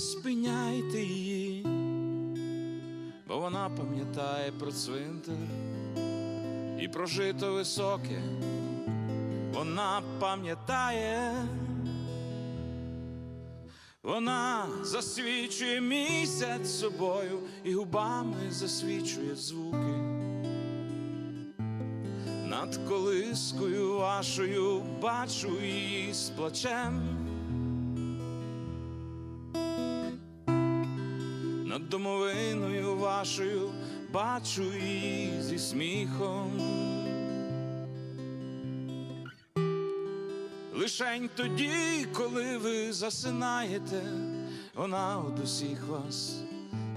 Спиняйте її, бо вона пам'ятає про цвинтар і про жито високе, вона пам'ятає, вона засвічує місяць собою і губами засвічує звуки. Над колискою вашою бачу її з плачем. Над домовиною вашою бачу її зі сміхом. Лишень тоді, коли ви засинаєте, вона од усіх вас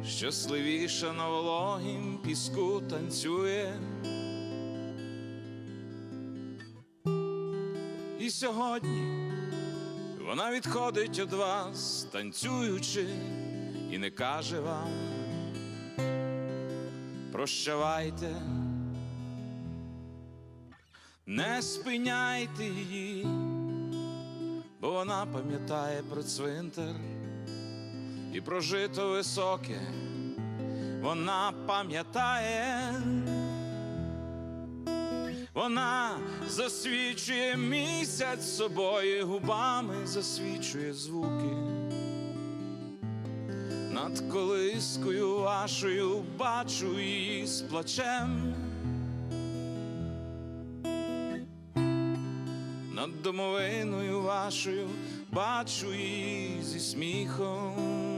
щасливіша на вологім піску танцює. І сьогодні вона відходить від вас, танцюючи, і не каже вам прощавайте, не спиняйте її, бо вона пам'ятає про цвинтар і про жито високе, вона пам'ятає. Вона засвічує місяць собою, губами засвічує звуки. Над колискою вашою бачу її з плачем. Над домовиною вашою бачу її зі сміхом.